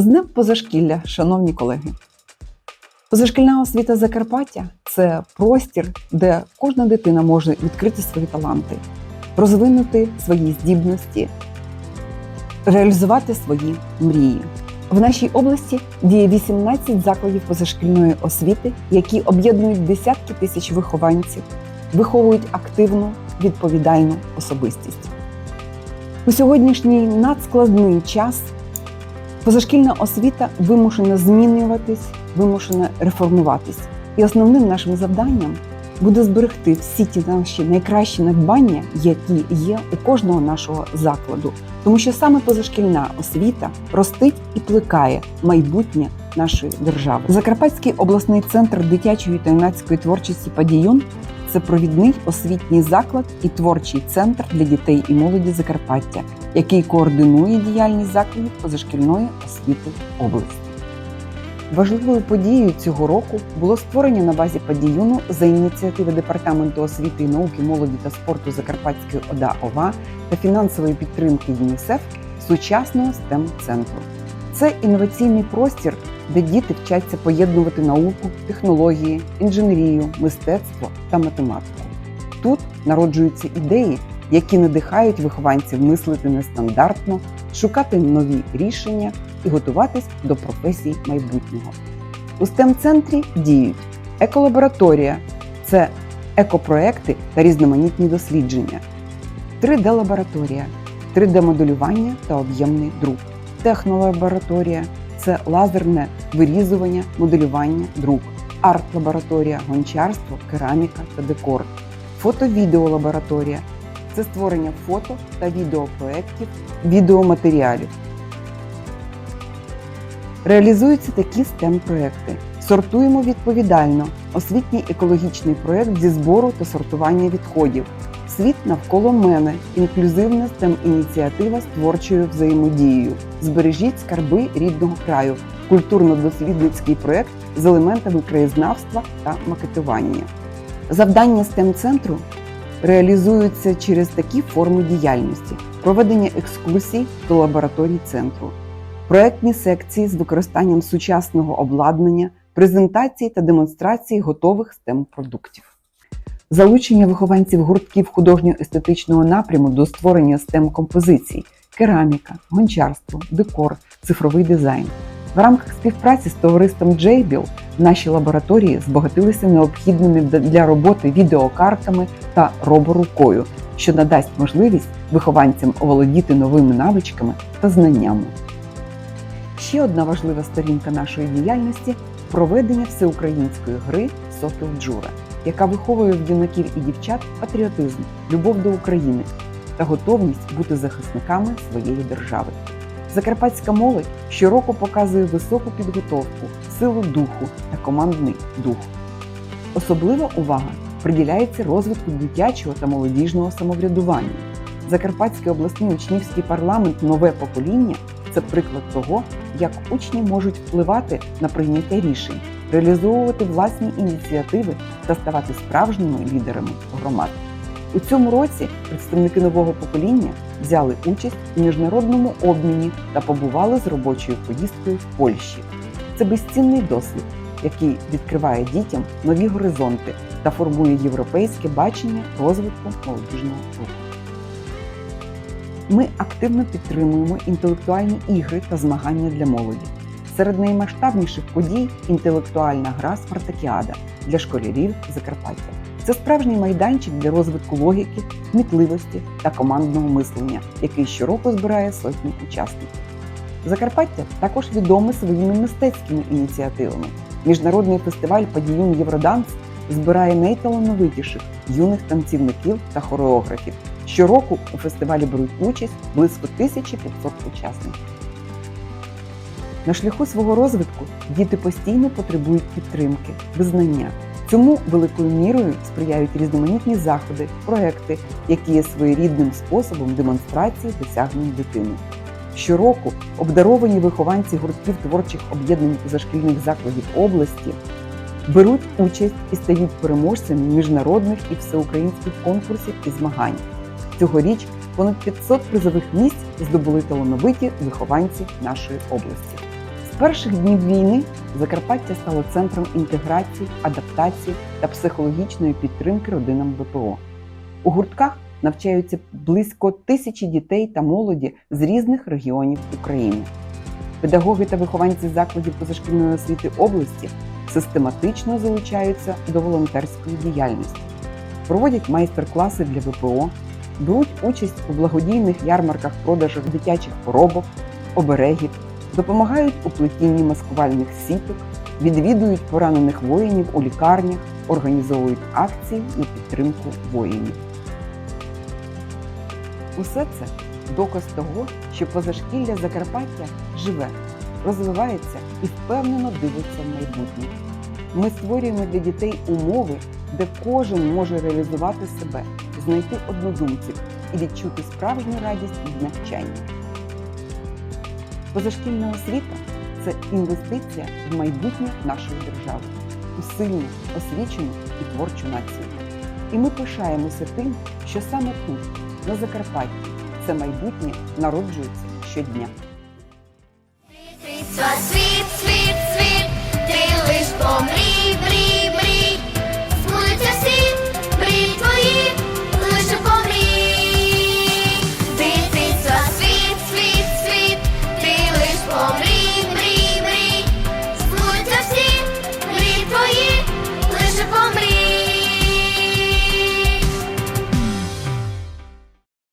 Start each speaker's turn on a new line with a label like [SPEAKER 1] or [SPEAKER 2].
[SPEAKER 1] З Днем позашкілля, шановні колеги. Позашкільна освіта Закарпаття це простір, де кожна дитина може відкрити свої таланти, розвинути свої здібності, реалізувати свої мрії. В нашій області діє 18 закладів позашкільної освіти, які об'єднують десятки тисяч вихованців, виховують активну, відповідальну особистість. У сьогоднішній надскладний час позашкільна освіта вимушена змінюватись, вимушена реформуватись. І основним нашим завданням буде зберегти всі ті наші найкращі надбання, які є у кожного нашого закладу, тому що саме позашкільна освіта ростить і плекає майбутнє нашої держави. Закарпатський обласний центр дитячої та юнацької творчості Падіюн це провідний освітній заклад і творчий центр для дітей і молоді Закарпаття, який координує діяльність закладів позашкільної освіти області. Важливою подією цього року було створення на базі Падіюну за ініціативи Департаменту освіти і науки, молоді та спорту Закарпатської ОДА ОВА та фінансової підтримки ЮНІСЕФ сучасного stem центру Це інноваційний простір, де діти вчаться поєднувати науку, технології, інженерію, мистецтво та математику. Тут народжуються ідеї, які надихають вихованців мислити нестандартно, шукати нові рішення і готуватись до професій майбутнього. У stem центрі діють еколабораторія це екопроекти та різноманітні дослідження, 3D-лабораторія, 3D-моделювання та об'ємний друк, технолабораторія це лазерне вирізування, моделювання, друк, арт-лабораторія, гончарство, кераміка та декор, фото-відеолабораторія це створення фото та відеопроєктів, відеоматеріалів. Реалізуються такі stem проекти Сортуємо відповідально. Освітній екологічний проект зі збору та сортування відходів. Світ навколо мене. Інклюзивна stem ініціатива з творчою взаємодією. Збережіть скарби рідного краю. Культурно-дослідницький проект з елементами краєзнавства та макетування. Завдання stem центру реалізуються через такі форми діяльності: проведення екскурсій до лабораторій центру, проектні секції з використанням сучасного обладнання, презентації та демонстрації готових stem продуктів. Залучення вихованців гуртків художньо-естетичного напряму до створення stem композицій, кераміка, гончарство, декор, цифровий дизайн. В рамках співпраці з товариством JBIL наші лабораторії збагатилися необхідними для роботи відеокартами та роборукою, що надасть можливість вихованцям оволодіти новими навичками та знаннями. Ще одна важлива сторінка нашої діяльності проведення всеукраїнської гри Сокіл Джура, яка виховує в юнаків і дівчат патріотизм, любов до України та готовність бути захисниками своєї держави. Закарпатська молодь щороку показує високу підготовку, силу духу та командний дух. Особлива увага приділяється розвитку дитячого та молодіжного самоврядування. Закарпатський обласний учнівський парламент Нове покоління це приклад того, як учні можуть впливати на прийняття рішень, реалізовувати власні ініціативи та ставати справжніми лідерами громад. У цьому році представники нового покоління взяли участь у міжнародному обміні та побували з робочою поїздкою в Польщі. Це безцінний досвід, який відкриває дітям нові горизонти та формує європейське бачення розвитку молодіжного руху. Ми активно підтримуємо інтелектуальні ігри та змагання для молоді. Серед наймасштабніших подій інтелектуальна гра Спартакіада для школярів Закарпаття. Це справжній майданчик для розвитку логіки, кмітливості та командного мислення, який щороку збирає сотні учасників. Закарпаття також відоме своїми мистецькими ініціативами. Міжнародний фестиваль Падіюн Євроданс збирає найталановитіших юних танцівників та хореографів. Щороку у фестивалі беруть участь близько 1500 учасників. На шляху свого розвитку діти постійно потребують підтримки, визнання. Цьому великою мірою сприяють різноманітні заходи, проекти, які є своєрідним способом демонстрації досягнень дитини. Щороку обдаровані вихованці гуртків творчих об'єднань позашкільних закладів області беруть участь і стають переможцями міжнародних і всеукраїнських конкурсів і змагань. Цьогоріч понад 500 призових місць здобули талановиті вихованці нашої області. З перших днів війни Закарпаття стало центром інтеграції, адаптації та психологічної підтримки родинам ВПО. У гуртках навчаються близько тисячі дітей та молоді з різних регіонів України. Педагоги та вихованці закладів позашкільної освіти області систематично залучаються до волонтерської діяльності, проводять майстер-класи для ВПО, беруть участь у благодійних ярмарках продажах дитячих поробок, оберегів, допомагають у плетінні маскувальних сіток, відвідують поранених воїнів у лікарнях, організовують акції на підтримку воїнів. Усе це доказ того, що позашкілля Закарпаття живе, розвивається і впевнено дивиться в майбутнє. Ми створюємо для дітей умови, де кожен може реалізувати себе, знайти однодумців і відчути справжню радість від навчання. Позашкільна освіта це інвестиція в майбутнє нашої держави, у сильну, освічену і творчу націю. І ми пишаємося тим, що саме тут, на Закарпатті, це майбутнє народжується щодня.
[SPEAKER 2] Світ, світ, світ.